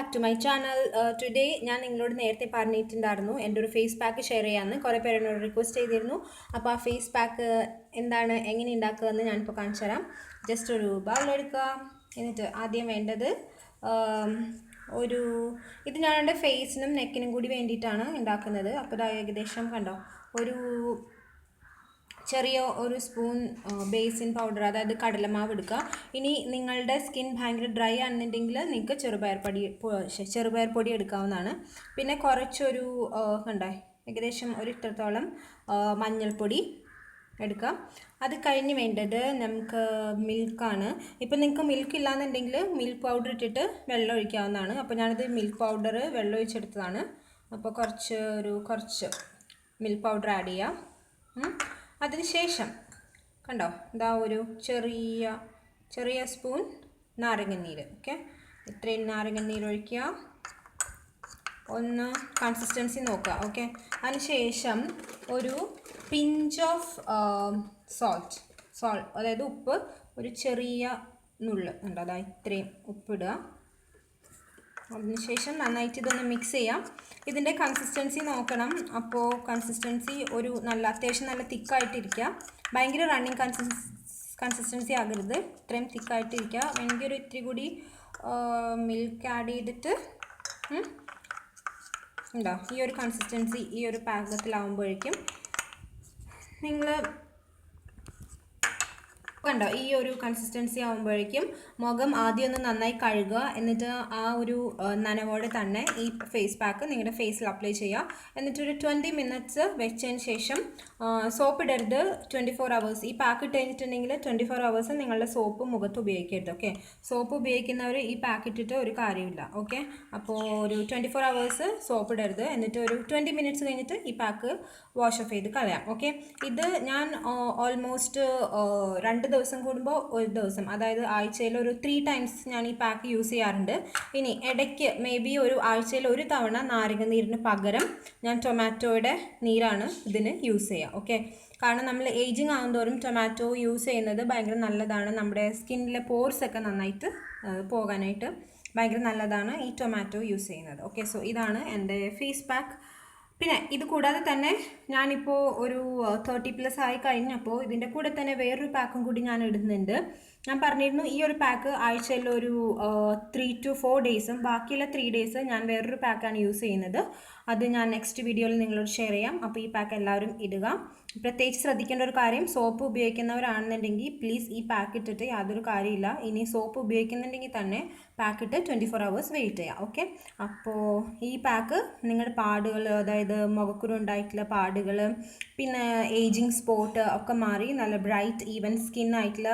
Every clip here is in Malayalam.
Back to my channel today ഞാൻ നിങ്ങളോട് നേരത്തെ പറഞ്ഞിട്ടുണ്ടായിരുന്നു എന്റെ ഒരു ഫേസ് പാക്ക് ഷെയർ ചെയ്യാമെന്ന് കുറേ പേര് എന്നോട് റിക്വസ്റ്റ് ചെയ്തിരുന്നു. അപ്പോൾ ആ ഫേസ് പാക്ക് എന്താണ് എങ്ങനെ ഉണ്ടാക്കുകയെന്ന് ഞാനിപ്പോൾ കാണിച്ചു തരാം. ജസ്റ്റ് ഒരു ബൗളെടുക്കുക എന്നിട്ട് ആദ്യം വേണ്ടത് ഒരു ഇത് ഞാൻ എന്റെ ഫേസിനും നെക്കിനും കൂടി വേണ്ടിയിട്ടാണ് ഉണ്ടാക്കുന്നത് അപ്പോൾ ഏകദേശം കണ്ടോ ഒരു ചെറിയ ഒരു സ്പൂൺ ബേസിൻ പൗഡർ അതായത് കടലമാവ് എടുക്കുക. ഇനി നിങ്ങളുടെ സ്കിൻ ഭയങ്കര ഡ്രൈ ആണെന്നുണ്ടെങ്കിൽ നിങ്ങൾക്ക് ചെറുപയർ പൊടി ചെറുപയർ പൊടി എടുക്കാവുന്നതാണ്. പിന്നെ കുറച്ചൊരു കണ്ടേ? ഏകദേശം ഒരു ഇത്രത്തോളം മഞ്ഞൾപ്പൊടി എടുക്കാം അത് കഴിഞ്ഞ് വേണ്ടത് നമുക്ക് മിൽക്കാണ് ഇപ്പം നിങ്ങൾക്ക് മിൽക്ക് ഇല്ലാന്നുണ്ടെങ്കിൽ മിൽക്ക് പൗഡർ ഇട്ടിട്ട് വെള്ളം ഒഴിക്കാവുന്നതാണ്. അപ്പോൾ ഞാനത് മിൽക്ക് പൗഡർ വെള്ളം ഒഴിച്ചെടുത്തതാണ്. അപ്പോൾ കുറച്ച് ഒരു കുറച്ച് മിൽക്ക് പൗഡർ ആഡ് ചെയ്യാം. അതിനുശേഷം കണ്ടോ? ഇതാ ഒരു ചെറിയ ചെറിയ സ്പൂൺ നാരങ്ങനീര്. ഓക്കെ ഇത്രയും നാരങ്ങനീര് ഒഴിക്കുക. ഒന്ന് കൺസിസ്റ്റൻസി നോക്കുക. ഓക്കെ അതിനുശേഷം ഒരു പിഞ്ച് ഓഫ് സോൾട്ട് സോൾട്ട് അതായത് ഉപ്പ് ഒരു ചെറിയ നുള്ള്. ഉണ്ട് അതായത് ഇത്രയും ഉപ്പിടുക അതിനുശേഷം നന്നായിട്ട് ഇതൊന്ന് മിക്സ് ചെയ്യാം. ഇതിന്റെ കൺസിസ്റ്റൻസി നോക്കണം. അപ്പോൾ കൺസിസ്റ്റൻസി ഒരു നല്ല അത്യാവശ്യം നല്ല തിക്കായിട്ടിരിക്കുക. ഭയങ്കര റണ്ണിങ് കൺസിസ് കൺസിസ്റ്റൻസി ആകരുത്. ഇത്രയും തിക്കായിട്ടിരിക്കുക. വേണമെങ്കിൽ ഒരു ഇത്തിരി കൂടി മിൽക്ക് ആഡ് ചെയ്തിട്ട് ഉണ്ടോ ഈ ഒരു കൺസിസ്റ്റൻസി ഈ ഒരു പാകത്തിലാവുമ്പോഴേക്കും നിങ്ങൾ കണ്ടോ ഈ ഒരു കൺസിസ്റ്റൻസി ആകുമ്പോഴേക്കും മുഖം ആദ്യം ഒന്ന് നന്നായി കഴുകുക. എന്നിട്ട് ആ ഒരു നനവോടെ തന്നെ ഈ ഫേസ് പാക്ക് നിങ്ങളുടെ ഫേസിൽ അപ്ലൈ ചെയ്യുക. എന്നിട്ട് ഒരു ട്വന്റി മിനിറ്റ്സ് വെച്ചതിന് ശേഷം സോപ്പ് ഇടരുത് ട്വന്റി ഫോർ അവേഴ്സ് ഈ പാക്ക് ഇട്ട് കഴിഞ്ഞിട്ടുണ്ടെങ്കിൽ ട്വന്റി ഫോർ അവേഴ്സ് നിങ്ങളുടെ സോപ്പ് മുഖത്ത് ഉപയോഗിക്കരുത് ഓക്കെ സോപ്പ് ഉപയോഗിക്കുന്നവർ ഈ പാക്ക് ഇട്ടിട്ട് ഒരു കാര്യമില്ല ഓക്കെ അപ്പോൾ ഒരു ട്വന്റി ഫോർ അവേഴ്സ് സോപ്പ് ഇടരുത്. എന്നിട്ട് ഒരു ട്വന്റി മിനിറ്റ്സ് കഴിഞ്ഞിട്ട് ഈ പാക്ക് വാഷ് ഓഫ് ചെയ്ത് കളയാം ഓക്കെ ഇത് ഞാൻ ഓൾമോസ്റ്റ് രണ്ട് ദിവസം കൂടുമ്പോൾ ഒരു ദിവസം അതായത് ആഴ്ചയിൽ ഒരു ത്രീ ടൈംസ് ഞാൻ ഈ പാക്ക് യൂസ് ചെയ്യാറുണ്ട്. ഇനി ഇടയ്ക്ക് മേ ബി ഒരു ആഴ്ചയിൽ ഒരു തവണ നാരങ്ങ നീരിന് പകരം ഞാൻ ടൊമാറ്റോയുടെ നീരാണ് ഇതിന് യൂസ് ചെയ്യുക ഓക്കെ കാരണം നമ്മൾ ഏജിങ് ആകുന്തോറും ടൊമാറ്റോ യൂസ് ചെയ്യുന്നത് ഭയങ്കര നല്ലതാണ്. നമ്മുടെ സ്കിന്നിലെ പോർസ് ഒക്കെ നന്നായിട്ട് പോകാനായിട്ട് ഭയങ്കര നല്ലതാണ് ഈ ടൊമാറ്റോ യൂസ് ചെയ്യുന്നത് ഓക്കെ സോ ഇതാണ് എന്റെ ഫേസ് പാക്ക് പിന്നെ ഇത് കൂടാതെ തന്നെ ഞാനിപ്പോൾ ഒരു തേർട്ടി പ്ലസ് ആയി കഴിഞ്ഞപ്പോൾ ഇതിന്റെ കൂടെ തന്നെ വേറൊരു പാക്കും കൂടി ഞാൻ ഇടുന്നുണ്ട്. ഞാൻ പറഞ്ഞിരുന്നു ഈ ഒരു പാക്ക് ആഴ്ചയിൽ ഒരു ത്രീ ടു ഫോർ ഡേയ്സും ബാക്കിയുള്ള ത്രീ ഡേയ്സ് ഞാൻ വേറൊരു പാക്കാണ് യൂസ് ചെയ്യുന്നത്. അത് ഞാൻ നെക്സ്റ്റ് വീഡിയോയിൽ നിങ്ങളോട് ഷെയർ ചെയ്യാം. അപ്പോൾ ഈ പാക്ക് എല്ലാവരും ഇടുക. പ്രത്യേകിച്ച് ശ്രദ്ധിക്കേണ്ട ഒരു കാര്യം സോപ്പ് ഉപയോഗിക്കുന്നവരാണെന്നുണ്ടെങ്കിൽ പ്ലീസ് ഈ പാക്ക് ഇട്ടിട്ട് യാതൊരു കാര്യമില്ല. ഇനി സോപ്പ് ഉപയോഗിക്കുന്നുണ്ടെങ്കിൽ തന്നെ പാക്ക് ഇട്ട് ട്വന്റി ഫോർ അവേഴ്സ് വെയിറ്റ് ചെയ്യാം. ഓക്കെ അപ്പോൾ ഈ പാക്ക് നിങ്ങളുടെ പാടുകൾ അതായത് മുഖക്കുരു ഉണ്ടായിട്ടുള്ള പാടുകൾ പിന്നെ ഏജിങ് സ്പോട്ട് ഒക്കെ മാറി നല്ല ബ്രൈറ്റ് ഈവൻ സ്കിൻ ആയിട്ടുള്ള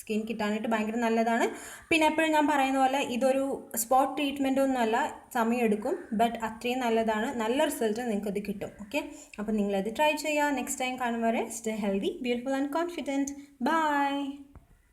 സ്കിൻ കിട്ടാനായിട്ട് ഭയങ്കര നല്ലതാണ്. പിന്നെ എപ്പോഴും ഞാൻ പറയുന്ന പോലെ ഇതൊരു സ്പോട്ട് ട്രീറ്റ്മെന്റ് ഒന്നുമല്ല സമയമെടുക്കും ബട്ട് അത്രയും നല്ലതാണ്. നല്ല റിസൾട്ട് നിങ്ങൾക്ക് ഇത് കിട്ടും. ഓക്കെ അപ്പോൾ നിങ്ങളത് ട്രൈ ചെയ്യുക. നെക്സ്റ്റ് ടൈം കാണുമ്പോൾ stay healthy beautiful and confident bye